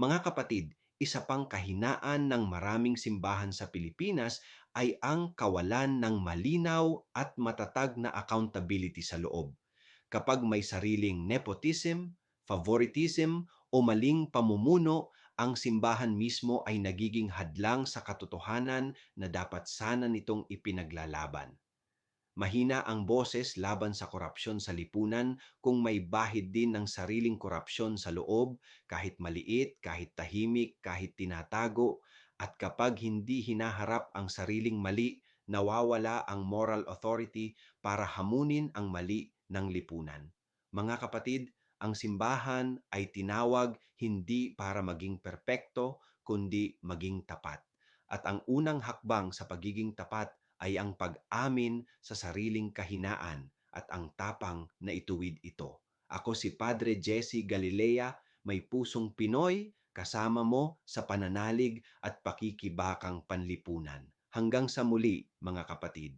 Mga kapatid, isa pang kahinaan ng maraming simbahan sa Pilipinas ay ang kawalan ng malinaw at matatag na accountability sa loob. Kapag may sariling nepotism, favoritism o maling pamumuno, ang simbahan mismo ay nagiging hadlang sa katotohanan na dapat sana nitong ipinaglalaban. Mahina ang boses laban sa korupsyon sa lipunan kung may bahid din ng sariling korupsyon sa loob, kahit maliit, kahit tahimik, kahit tinatago, at kapag hindi hinaharap ang sariling mali, nawawala ang moral authority para hamunin ang mali ng lipunan. Mga kapatid, ang simbahan ay tinawag hindi para maging perpekto, kundi maging tapat. At ang unang hakbang sa pagiging tapat ay ang pag-amin sa sariling kahinaan at ang tapang na ituwid ito. Ako si Padre Jesse Galilea, may pusong Pinoy, kasama mo sa pananalig at pakikibakang panlipunan. Hanggang sa muli, mga kapatid.